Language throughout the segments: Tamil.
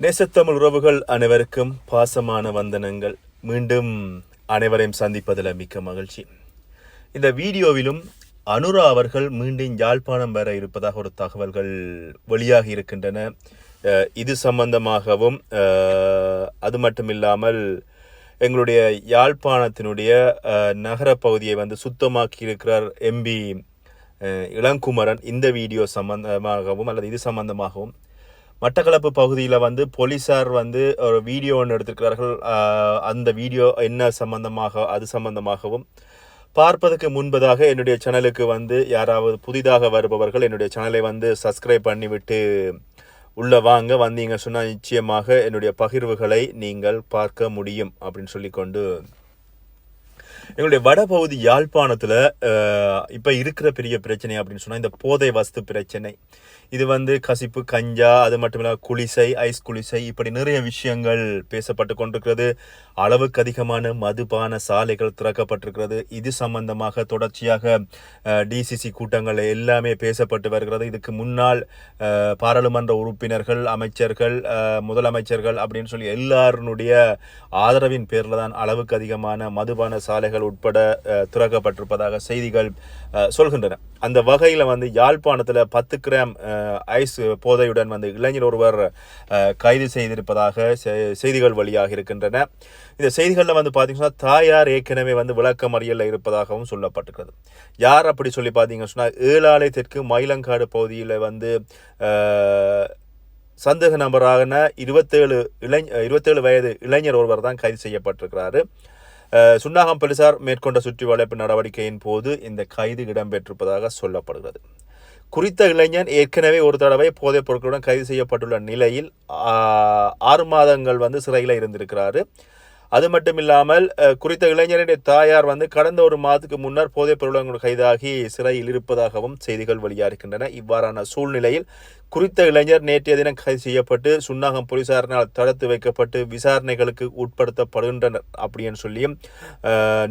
நேசத்தமிழ் உறவுகள் அனைவருக்கும் பாசமான வந்தனங்கள். மீண்டும் அனைவரையும் சந்திப்பதில் மிக்க மகிழ்ச்சி. இந்த வீடியோவிலும் அனுரா அவர்கள் மீண்டும் யாழ்ப்பாணம் வர இருப்பதாக ஒரு தகவல்கள் வெளியாகி இருக்கின்றன. இது சம்பந்தமாகவும் அது அது மட்டுமில்லாமல் எங்களுடைய யாழ்ப்பாணத்தினுடைய நகர பகுதியை வந்து சுத்தமாக்கி இருக்கிறார் எம்பி இளங்குமரன். இந்த வீடியோ சம்பந்தமாகவும் அல்லது இது சம்பந்தமாகவும் மட்டக்களப்பு பகுதியில் வந்து போலீஸார் வந்து ஒரு வீடியோ ஒன்று எடுத்திருக்கிறார்கள். அந்த வீடியோ என்ன சம்பந்தமாக அது சம்பந்தமாகவும் பார்ப்பதற்கு முன்பதாக என்னுடைய சேனலுக்கு வந்து யாராவது புதிதாக வருபவர்கள் என்னுடைய சேனலை வந்து சப்ஸ்கிரைப் பண்ணிவிட்டு உள்ளே வாங்க. வந்தீங்க சொன்னால் நிச்சயமாக என்னுடைய பகிர்வுகளை நீங்கள் பார்க்க முடியும் அப்படின்னு சொல்லிக்கொண்டு எங்களுடைய வடபகுதி யாழ்ப்பாணத்தில் இப்போ இருக்கிற பெரிய பிரச்சனை அப்படின்னு சொன்னால் இந்த போதை வஸ்து பிரச்சனை. இது வந்து கசிப்பு கஞ்சா அது மட்டும் இல்லாமல் குளிசை ஐஸ் குளிசை இப்படி நிறைய விஷயங்கள் பேசப்பட்டு கொண்டிருக்கிறது. அளவுக்கு அதிகமான மதுபான சாலைகள் திறக்கப்பட்டிருக்கிறது. இது சம்பந்தமாக தொடர்ச்சியாக டிசிசி கூட்டங்கள் எல்லாமே பேசப்பட்டு வருகிறது. இதுக்கு முன்னால் பாராளுமன்ற உறுப்பினர்கள் அமைச்சர்கள் முதலமைச்சர்கள் அப்படின்னு சொல்லி எல்லாருடைய ஆதரவின் பேரில் தான் அளவுக்கு அதிகமான மதுபான சாலைகள் உட்பட துறக்கப்பட்டிருப்பதாக திறக்கப்பட்டிருப்பதாக செய்திகள் சொல்கின்றன. அந்த வகையில் வந்து யாழ்ப்பாணத்தில் பத்து கிராம் ஐஸ் போதையுடன் வந்து இளைஞர் ஒருவர் கைது செய்திருப்பதாக செ- செய்திகள் வழியாக இருக்கின்றன. இந்த செய்திகளில் வந்து பார்த்தீங்கன்னா தாயார் ஏற்கனவே வந்து விளக்கமறியலில் இருப்பதாகவும் சொல்லப்பட்டிருக்கிறது. யார் அப்படி சொல்லி பார்த்தீங்கன்னு சொன்னால் ஏழாலை தெற்கு மயிலங்காடு பகுதியில் வந்து சந்தேக நபரான இருபத்தேழு இளைஞ இருபத்தேழு வயது இளைஞர் ஒருவர் தான் கைது செய்யப்பட்டிருக்கிறாரு. சுன்னாகம் போலீசார் மேற்கொண்ட சுற்றி வளைப்பு நடவடிக்கையின் போது இந்த கைது இடம்பெற்றிருப்பதாக சொல்லப்படுகிறது. குறித்த இளைஞன் ஏற்கனவே ஒரு தடவை போதைப் பொருட்களுடன் கைது செய்யப்பட்டுள்ள நிலையில் ஆறு மாதங்கள் வந்து சிறையில் இருந்திருக்கிறாரு. அது மட்டும் இல்லாமல் குறித்த இளைஞருடைய தாயார் வந்து கடந்த ஒரு மாதத்துக்கு முன்னர் போதைப் பொருளங்கள் கைதாகி சிறையில் இருப்பதாகவும் செய்திகள் வெளியாகின்றன. இவ்வாறான சூழ்நிலையில் குறித்த இளைஞர் நேற்றைய தினம் கைது செய்யப்பட்டு சுன்னாகம் போலீசாரினால் தடுத்து வைக்கப்பட்டு விசாரணைகளுக்கு உட்படுத்தப்படுகின்றனர் அப்படின்னு சொல்லியும்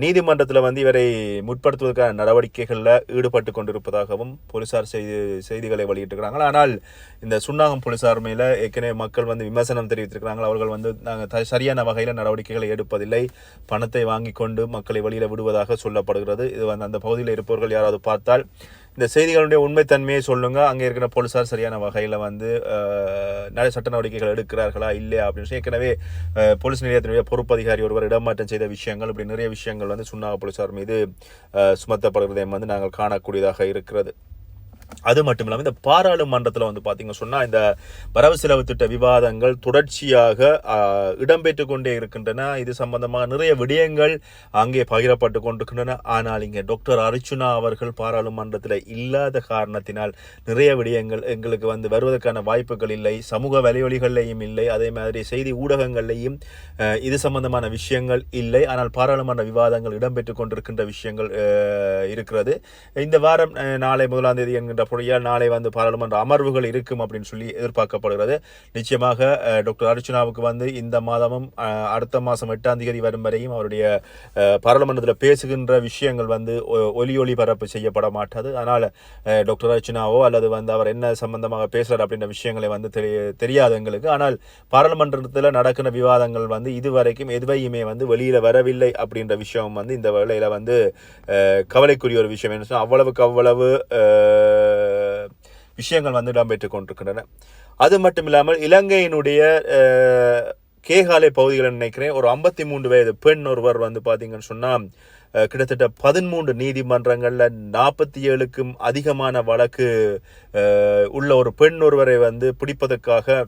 நீதிமன்றத்தில் வந்து இவரை முற்படுத்துவதற்கான நடவடிக்கைகளில் ஈடுபட்டு கொண்டிருப்பதாகவும் போலீசார் செய்தி செய்திகளை வெளியிட்டிருக்கிறாங்க. ஆனால் இந்த சுன்னாகம் போலீசார் மேல ஏற்கனவே மக்கள் வந்து விமர்சனம் தெரிவித்திருக்கிறாங்க. அவர்கள் வந்து நாங்கள் சரியான வகையில் நடவடிக்கைகளை எடுப்பதில்லை. பணத்தை வாங்கி கொண்டு மக்களை வெளியில் விடுவதாக சொல்லப்படுகிறது. இது வந்து அந்த பகுதியில் இருப்பவர்கள் யாராவது பார்த்தால் இந்த செய்திகளுடைய உண்மைத்தன்மையை சொல்லுங்க. அங்கே இருக்கிற போலீசார் சரியான வகையில் வந்து நிறைய சட்ட நடவடிக்கைகள் எடுக்கிறார்களா இல்லையா அப்படின்னு சொல்லி ஏற்கனவே போலீஸ் நிலையத்தினுடைய பொறுப்பு அதிகாரி ஒருவர் இடமாற்றம் செய்த விஷயங்கள் இப்படி நிறைய விஷயங்கள் வந்து சுண்ணாக போலீசார் மீது சுமத்தப்படுகிறதையும் வந்து நாங்கள் காணக்கூடியதாக இருக்கிறது. அது மட்டும் இல்லாமல் இந்த பாராளுமன்றத்தில் வந்து பார்த்திங்க சொன்னால் இந்த வரவு செலவு திட்ட விவாதங்கள் தொடர்ச்சியாக இடம்பெற்று கொண்டே இருக்கின்றன. இது சம்பந்தமாக நிறைய விடயங்கள் அங்கே பகிரப்பட்டு கொண்டிருக்கின்றன. ஆனால் இங்கே டாக்டர் அர்ச்சுனா அவர்கள் பாராளுமன்றத்தில் இல்லாத காரணத்தினால் நிறைய விடயங்கள் எங்களுக்கு வந்து வருவதற்கான வாய்ப்புகள் இல்லை. சமூக வலைவலிகள்லையும் இல்லை. அதே மாதிரி செய்தி ஊடகங்கள்லையும் இது சம்பந்தமான விஷயங்கள் இல்லை. ஆனால் பாராளுமன்ற விவாதங்கள் இடம்பெற்று கொண்டிருக்கின்ற விஷயங்கள் இருக்கிறது. இந்த வாரம் நாளை முதலாம் தேதி என்கின்ற பொழியால் நாளை வந்து பாராளுமன்ற அமர்வுகள் இருக்கும் அப்படின்னு சொல்லி எதிர்பார்க்கப்படுகிறது. நிச்சயமாக டாக்டர் அர்ச்சுனாவுக்கு வந்து இந்த மாதமும் அடுத்த மாதம் எட்டாம் தேதி வரும் வரையும் அவருடைய பாராளுமன்றத்தில் பேசுகின்ற விஷயங்கள் வந்து ஒ- ஒலி ஒளிபரப்பு செய்யப்பட மாட்டாது. அதனால் டாக்டர் அர்ச்சுனாவோ அல்லது வந்து அவர் என்ன சம்பந்தமாக பேசுகிறார் அப்படின்ற விஷயங்களை வந்து தெரிய தெரியாது எங்களுக்கு. ஆனால் பாராளுமன்றத்தில் நடக்கிற விவாதங்கள் வந்து இதுவரைக்கும் எதுவையுமே வந்து வெளியில் வரவில்லை அப்படின்ற விஷயம் வந்து இந்த வேலையில் வந்து கவலைக்குரிய ஒரு விஷயம். என்ன சொன்னால் அவ்வளவுக்கு அவ்வளவு விஷயங்கள் வந்து இடம்பெற்றுக் கொண்டிருக்கின்றன அது மட்டும் இல்லாமல் இலங்கையினுடைய கேகாலை பகுதிகளில் நினைக்கிறேன். ஒரு ஐம்பத்தி மூன்று வயது பெண் ஒருவர் வந்து பார்த்தீங்கன்னு சொன்னால் கிட்டத்தட்ட பதிமூன்று நீதிமன்றங்களில் நாற்பத்தி ஏழுக்கும் அதிகமான வழக்கு உள்ள ஒரு பெண் ஒருவரை வந்து பிடிப்பதற்காக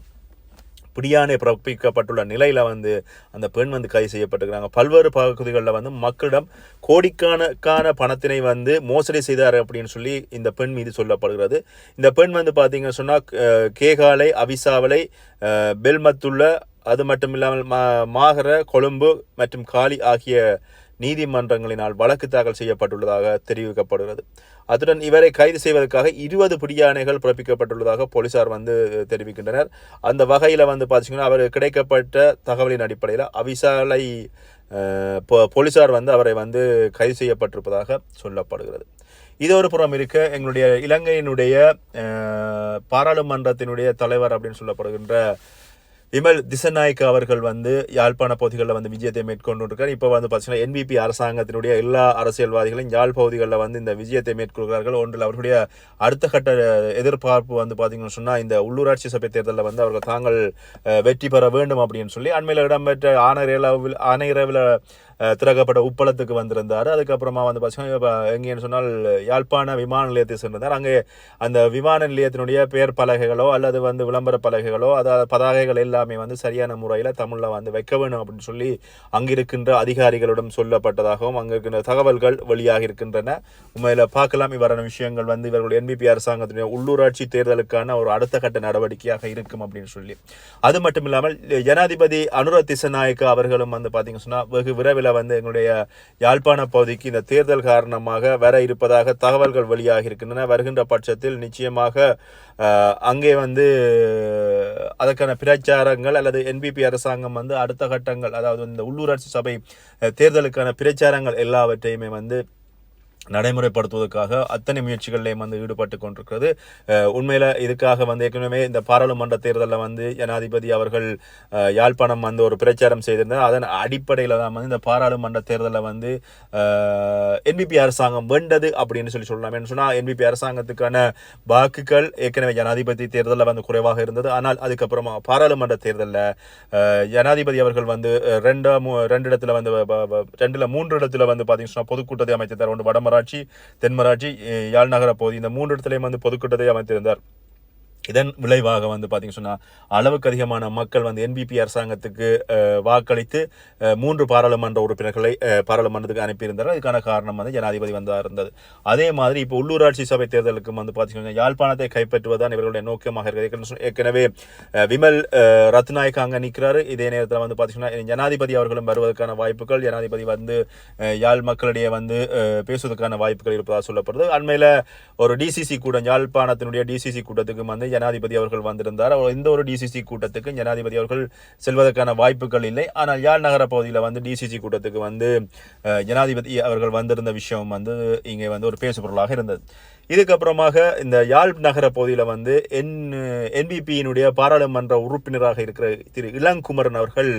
பிடியாணை பிறப்பிக்கப்பட்டுள்ள நிலையில் வந்து அந்த பெண் வந்து கைது செய்யப்பட்டிருக்கிறாங்க. பல்வேறு பகுதிகளில் வந்து மக்களிடம் கோடிக்கணக்கான பணத்தினை வந்து மோசடி செய்தார் அப்படின்னு சொல்லி இந்த பெண் மீது சொல்லப்படுகிறது. இந்த பெண் வந்து பார்த்தீங்கன்னு சொன்னால் கேகாலை அவிசாவலை பெல்மத்துள்ள அது மட்டும் இல்லாமல் மா மாகர கொழும்பு மற்றும் காலி ஆகிய நீதிமன்றங்களினால் வழக்கு தாக்கல் செய்யப்பட்டுள்ளதாக தெரிவிக்கப்படுகிறது. அத்துடன் இவரை கைது செய்வதற்காக இருபது பிடியாணைகள் பிறப்பிக்கப்பட்டுள்ளதாக போலீசார் வந்து தெரிவிக்கின்றனர். அந்த வகையில் வந்து பார்த்தீங்கன்னா அவர் கிடைக்கப்பட்ட தகவலின் அடிப்படையில் அவிசாலை போலீசார் வந்து அவரை வந்து கைது செய்யப்பட்டிருப்பதாக சொல்லப்படுகிறது. இது ஒரு புறம் இருக்க எங்களுடைய இலங்கையினுடைய பாராளுமன்றத்தினுடைய தலைவர் அப்படின்னு சொல்லப்படுகின்ற விமல் திசநாயக் அவர்கள் வந்து யாழ்ப்பாண பகுதிகளில் வந்து விஜயத்தை மேற்கொண்டிருக்கார். இப்போ வந்து பார்த்தீங்கன்னா என்பிபி அரசாங்கத்தினுடைய எல்லா அரசியல்வாதிகளும் யாழ் பகுதிகளில் வந்து இந்த விஜயத்தை மேற்கொள்கிறார்கள். ஒன்றில் அவர்களுடைய அடுத்த கட்ட எதிர்பார்ப்பு வந்து பார்த்தீங்கன்னு சொன்னால் இந்த உள்ளூராட்சி சபை தேர்தலில் வந்து அவர்கள் தாங்கள் வெற்றி பெற வேண்டும் அப்படின்னு சொல்லி அண்மையில் இடம்பெற்ற ஆணையரவில் ஆணையரவில் திறக்கப்பட்ட உப்பளத்துக்கு வந்திருந்தார். அதுக்கப்புறமா வந்து பார்த்தீங்கன்னா இப்போ எங்கேன்னு சொன்னால் யாழ்ப்பாண விமான நிலையத்தை சென்றிருந்தார். அங்கே அந்த விமான நிலையத்தினுடைய பெயர் பலகைகளோ அல்லது வந்து விளம்பர பலகைகளோ அதாவது பதாகைகள் எல்லாமே வந்து சரியான முறையில் தமிழில் வந்து வைக்க வேணும் அப்படின்னு சொல்லி அங்கிருக்கின்ற அதிகாரிகளிடம் சொல்லப்பட்டதாகவும் அங்கே இருக்கின்ற தகவல்கள் வெளியாக இருக்கின்றன. உண்மையில் பார்க்கலாம். இவ்வாறான விஷயங்கள் வந்து இவர்களுடைய என்பிபி அரசாங்கத்தினுடைய உள்ளூராட்சி தேர்தலுக்கான ஒரு அடுத்த கட்ட நடவடிக்கையாக இருக்கும் அப்படின்னு சொல்லி. அது மட்டும் இல்லாமல் ஜனாதிபதி அனுர திசநாயக்கா அவர்களும் வந்து பார்த்தீங்கன்னு சொன்னால் வெகு விரைவில் வந்து எங்களுடைய யாழ்ப்பாண பகுதிக்கு இந்த தேர்தல் காரணமாக வர இருப்பதாக தகவல்கள் வெளியாகி இருக்கின்றன. வருகின்ற பட்சத்தில் நிச்சயமாக அங்கே வந்து அதற்கான பிரச்சாரங்கள் அல்லது என்பிபி அரசாங்கம் வந்து அடுத்த கட்டங்கள் அதாவது இந்த உள்ளூராட்சி சபை தேர்தலுக்கான பிரச்சாரங்கள் எல்லாவற்றையுமே வந்து நடைமுறைப்படுத்துவதற்காக அத்தனை முயற்சிகளிலையும் வந்து ஈடுபட்டு கொண்டிருக்கிறது. உண்மையில் இதுக்காக வந்து ஏற்கனவே இந்த பாராளுமன்ற தேர்தலில் வந்து ஜனாதிபதி அவர்கள் யாழ்ப்பாணம் வந்து ஒரு பிரச்சாரம் செய்திருந்தார். அதன் அடிப்படையில் தான் வந்து இந்த பாராளுமன்ற தேர்தலில் வந்து என்பிபி அரசாங்கம் வெண்டது அப்படின்னு சொல்லி சொல்லலாம். என்ன சொன்னால் என்பிபி அரசாங்கத்துக்கான வாக்குகள் ஏற்கனவே ஜனாதிபதி தேர்தலில் வந்து குறைவாக இருந்தது. ஆனால் அதுக்கப்புறமா பாராளுமன்ற தேர்தலில் ஜனாதிபதி அவர்கள் வந்து ரெண்டாம் ரெண்டு மூ- ரெண்டு இடத்துல வந்து ரெண்டில் மூன்று இடத்துல வந்து பார்த்தீங்கன்னா பொதுக்கூட்டத்தை அமைத்திருந்தார் ஒன்று வடமராட்சி தென்மராட்சி யாழ்நகர பகுதி இந்த மூன்று இடத்துலையும் வந்து பொதுக்கூட்டத்தை அமைத்திருந்தார். இதன் விளைவாக வந்து பார்த்தீங்கன்னு சொன்னால் அளவுக்கு அதிகமான மக்கள் வந்து என்பிபி அரசாங்கத்துக்கு வாக்களித்து மூன்று பாராளுமன்ற உறுப்பினர்களை பாராளுமன்றத்துக்கு அனுப்பியிருந்தார் அதுக்கான காரணம் வந்து ஜனாதிபதி வந்தாக இருந்தது அதே மாதிரி இப்போ உள்ளூராட்சி சபை தேர்தலுக்கு வந்து பார்த்தீங்கன்னா யாழ்ப்பாணத்தை கைப்பற்றுவதுதான் இவர்களுடைய நோக்கமாக இருக்கிறது ஏற்கனவே ஏற்கனவே விமல் ரத்நாயக் அங்கே நிற்கிறாரு இதே நேரத்தில் வந்து பார்த்திங்கன்னா ஜனாதிபதி அவர்களும் வருவதற்கான வாய்ப்புகள் ஜனாதிபதி வந்து யாழ் மக்களிடையே வந்து பேசுவதற்கான வாய்ப்புகள் இருப்பதாக சொல்லப்படுது. அண்மையில் ஒரு டிசிசி கூட்டம் யாழ்ப்பாணத்தினுடைய டிசிசி கூட்டத்துக்கு வந்து ஜனாதிபதி அவர்கள் வந்திருந்தார். அவர் எந்த ஒரு டிசிசி கூட்டத்துக்கு ஜனாதிபதி அவர்கள் செல்வதற்கான வாய்ப்புகள் இல்லை. ஆனால் யாழ் நகர பகுதியில் வந்து டிசிசி கூட்டத்துக்கு வந்து ஜனாதிபதி அவர்கள் வந்திருந்த விஷயம் வந்து இங்கே வந்து ஒரு பேசுபொருளாக இருந்தது. இதுக்கப்புறமாக இந்த யாழ் நகர பகுதியில் வந்து என் என்பிபியினுடைய பாராளுமன்ற உறுப்பினராக இருக்கிற திரு இளங்குமரன் அவர்கள்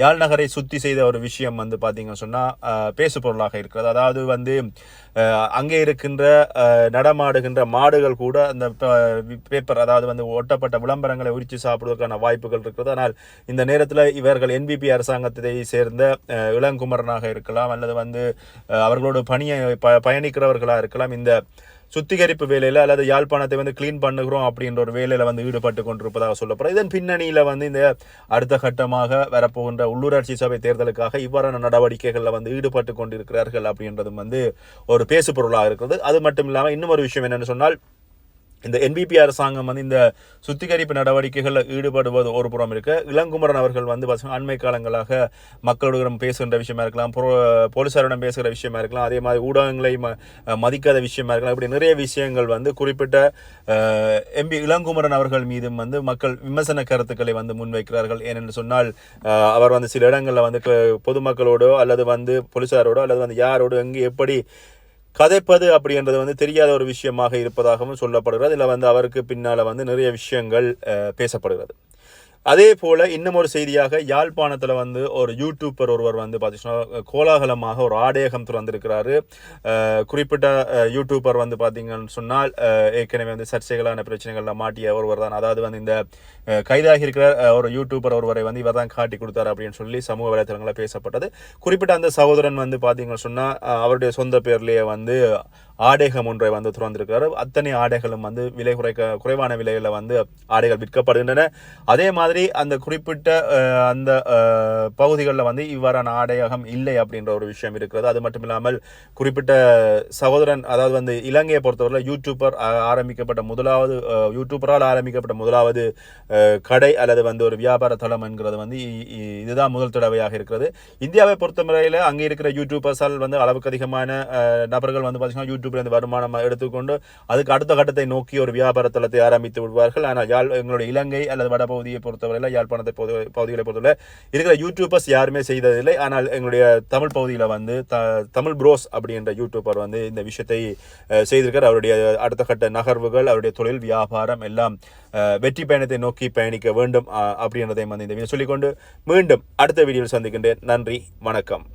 யாழ் நகரை சுத்தி செய்த ஒரு விஷயம் வந்து பார்த்தீங்கன்னு சொன்னால் பேசுபொருளாக இருக்கிறது. அதாவது வந்து அங்கே இருக்கின்ற நடமாடுகின்ற மாடுகள் கூட அந்த பேப்பர் அதாவது வந்து ஒட்டப்பட்ட விளம்பரங்களை உரித்து சாப்பிடுவதற்கான வாய்ப்புகள் இருக்கிறது ஆனால் இந்த நேரத்தில் இவர்கள் என்பிபி அரசாங்கத்தை சேர்ந்த இளங்குமரனாக இருக்கலாம் அல்லது வந்து அவர்களோட பணியை ப பயணிக்கிறவர்களாக இருக்கலாம் இந்த சுத்திகரிப்பு வேலையில் அல்லது யாழ்ப்பாணத்தை வந்து க்ளீன் பண்ணுகிறோம் அப்படின்ற ஒரு வேலையில் வந்து ஈடுபட்டு கொண்டிருப்பதாக சொல்லப்படுறது இதன் பின்னணியில் வந்து இந்த அடுத்த கட்டமாக வரப்போகின்ற உள்ளூராட்சி சபை தேர்தலுக்காக இவ்வாறான நடவடிக்கைகளில் வந்து ஈடுபட்டு கொண்டிருக்கிறார்கள் அப்படின்றதும் வந்து ஒரு பேசுபொருளாக இருக்கிறது. அது மட்டும் இல்லாமல் இன்னும் ஒரு விஷயம் என்னென்னு சொன்னால் இந்த என்பிபி அரசாங்கம் வந்து இந்த சுத்திகரிப்பு நடவடிக்கைகளில் ஈடுபடுவது ஒரு புறம் இருக்க. இளங்குமரன் அவர்கள் வந்து பார்த்தீங்கன்னா அண்மை காலங்களாக மக்களுடன் பேசுகின்ற விஷயமா இருக்கலாம் பொ- போலீசாரிடம் பேசுகிற விஷயமா இருக்கலாம் அதே மாதிரி ஊடகங்களை ம- மதிக்காத விஷயமா இருக்கலாம் இப்படி நிறைய விஷயங்கள் வந்து குறிப்பிட்ட எம்பி இளங்குமரன் அவர்கள் மீதும் வந்து மக்கள் விமர்சன கருத்துக்களை வந்து முன்வைக்கிறார்கள். ஏனென்று சொன்னால் அவர் வந்து சில இடங்களில் வந்து க- பொதுமக்களோடோ அல்லது வந்து போலீசாரோடோ அல்லது வந்து யாரோடோ எங்கே எப்படி கதைப்பது அப்படின்றது வந்து தெரியாத ஒரு விஷயமாக இருப்பதாகவும் சொல்லப்படுகிறது. இதில் வந்து அவருக்கு பின்னால் வந்து நிறைய விஷயங்கள் பேசப்படுகிறது. அதே போல் இன்னும் ஒரு செய்தியாக யாழ்ப்பாணத்தில் வந்து ஒரு யூடியூப்பர் ஒருவர் வந்து பார்த்தீங்கன்னா கோலாகலமாக ஒரு ஆடேகம் திறந்திருக்கிறாரு குறிப்பிட்ட யூடியூப்பர் வந்து பார்த்தீங்கன்னு சொன்னால் ஏற்கனவே வந்து சர்ச்சைகளான பிரச்சனைகளில் மாட்டிய ஒருவர் தான். அதாவது வந்து இந்த கைதாகி இருக்கிற ஒரு யூடியூப்பர் ஒருவரை வந்து இவர் தான் காட்டி கொடுத்தாரு அப்படின்னு சொல்லி சமூக வலைத்தளங்களில் பேசப்பட்டது. குறிப்பிட்ட அந்த சகோதரன் வந்து பார்த்தீங்கன்னு சொன்னால் அவருடைய சொந்த பேர்லேயே வந்து ஆடைகம் ஒன்றை வந்து திறந்திருக்கிறார். அத்தனை ஆடைகளும் வந்து விலை குறைக்க குறைவான விலையில் வந்து ஆடைகள் விற்கப்படுகின்றன. அதே மாதிரி அந்த குறிப்பிட்ட அந்த பகுதிகளில் வந்து இவ்வாறான ஆடையகம் இல்லை அப்படின்ற ஒரு விஷயம் இருக்கிறது. அது மட்டும் இல்லாமல் குறிப்பிட்ட சகோதரன் அதாவது வந்து இலங்கையை பொறுத்தவரையில் யூடியூபர் ஆரம்பிக்கப்பட்ட முதலாவது யூடியூப்பரால் யூடியூபரால் ஆரம்பிக்கப்பட்ட முதலாவது கடை அல்லது வந்து ஒரு வியாபார தளம் என்கிறது வந்து இதுதான் முதல் தடவையாக இருக்கிறது. இந்தியாவை பொறுத்தவரையில் அங்கே இருக்கிற யூடியூபர்ஸால் வந்து அளவுக்கு அதிகமான நபர்கள் வந்து பார்த்தீங்கன்னா யூடியூப் இருந்து வருமானமாக எடுத்துக்கொண்டு அதுக்கு அடுத்த கட்டத்தை நோக்கி ஒரு வியாபார தளத்தை ஆரம்பித்து விடுவார்கள். ஆனால் யாழ் எங்களுடைய இலங்கை அல்லது வட பகுதியை பொறுத்தவரையில் யாழ்ப்பாணத்தை பொது- பகுதிகளை பொறுத்தவரை இருக்கிற யூடியூபர்ஸ் யாருமே செய்ததில்லை. ஆனால் எங்களுடைய தமிழ் பகுதியில் வந்து த தமிழ் ப்ரோஸ் அப்படின்ற யூடியூபர் வந்து இந்த விஷயத்தை செய்திருக்கார். அவருடைய அடுத்த கட்ட நகர்வுகள் அவருடைய தொழில் வியாபாரம் எல்லாம் வெற்றி பயணத்தை நோக்கி பயணிக்க வேண்டும் அப்படின்றதையும் வந்து இந்த வீடியோ சொல்லிக்கொண்டு மீண்டும் அடுத்த வீடியோவில் சந்திக்கின்றேன். நன்றி வணக்கம்.